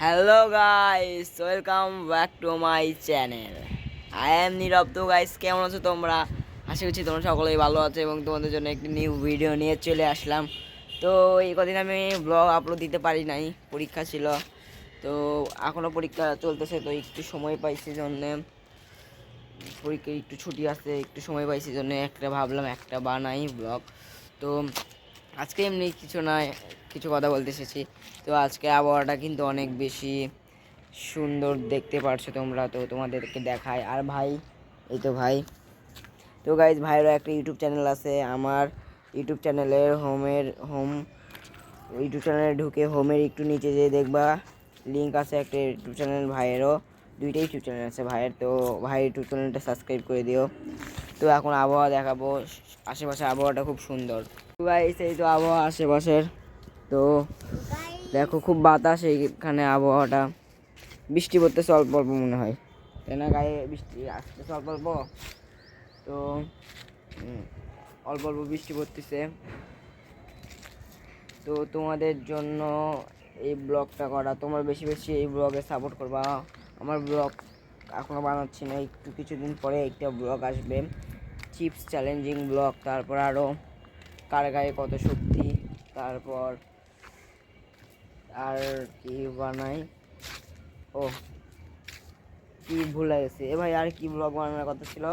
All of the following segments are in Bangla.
Hello guys welcome back to my channel I am Nirab তো গাইস কেমন আছো তোমরা? আশা করছি তোমরা সকলেই ভালো আছো এবং তোমাদের জন্য একটি নিউ ভিডিও নিয়ে চলে আসলাম। তো, এই কদিন আমি ব্লগ আপলোড দিতে পারি নাই, পরীক্ষা ছিল। তো এখনও পরীক্ষা চলতেছে, তো একটু সময় পাইছি জন্যে। পরীক্ষা একটু ছুটি আছে, একটু সময় পাইছি জন্য। একটা ভাবলাম, একটা বানাই ব্লগ তো আজকে এমনি কিছু না কিছু কথা বলতে এসেছি। তো আজকে আবহাওয়াটা কিন্তু অনেক বেশি সুন্দর দেখতে পারছ তোমরা, তো তোমাদেরকে দেখায় আর ভাই, এই তো ভাই। তো গাইজ ভাইয়েরও একটা ইউটিউব চ্যানেল আছে। আমার ইউটিউব চ্যানেলের হোমের হোম ইউটিউব চ্যানেলে ঢুকে হোমের একটু নিচে যেয়ে দেখবা। লিঙ্ক আছে একটা ইউটিউব চ্যানেল ভাইয়েরও। দুইটাই ইউটিউব চ্যানেল আছে ভাইয়ের, তো ভাইয়ের ইউটিউব চ্যানেলটা সাবস্ক্রাইব করে দিও। তো এখন আবহাওয়া দেখাবো। আশেপাশে আবহাওয়াটা খুব সুন্দর। এই তো আবহাওয়া আশেপাশের। তো দেখো খুব বাতাস এইখানে আবহাওয়াটা। বৃষ্টি পড়তেছে অল্প অল্প মনে হয়। তাই না গায়ে বৃষ্টি আসতেছে অল্প অল্প? তো অল্প অল্প বৃষ্টি পড়তেছে। তো তোমাদের জন্য এই ব্লগটা করা। তোমরা বেশি বেশি এই ব্লগে সাপোর্ট করবা। আমার ব্লগ এখনও বানাচ্ছি না একটু কিছুদিন পরে একটা ব্লগ আসবে। চিপস চ্যালেঞ্জিং ব্লগ তারপর আরও কার গায়ে কত শক্তি তারপর আর কি বানাই? ও কি ভুলে গেছি। এ ভাই আর কি ব্লগ বানানোর কথা ছিল?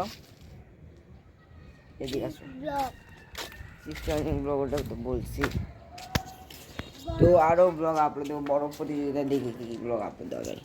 এদিকে আসো। চিপস চ্যালেঞ্জিং ব্লগ ওটা তো বলছি। তো আরও ব্লগ আপলোড দেবো বড় প্রতিযোগিতা দেখি কী কী ব্লগ আপলোড দেওয়া যায়।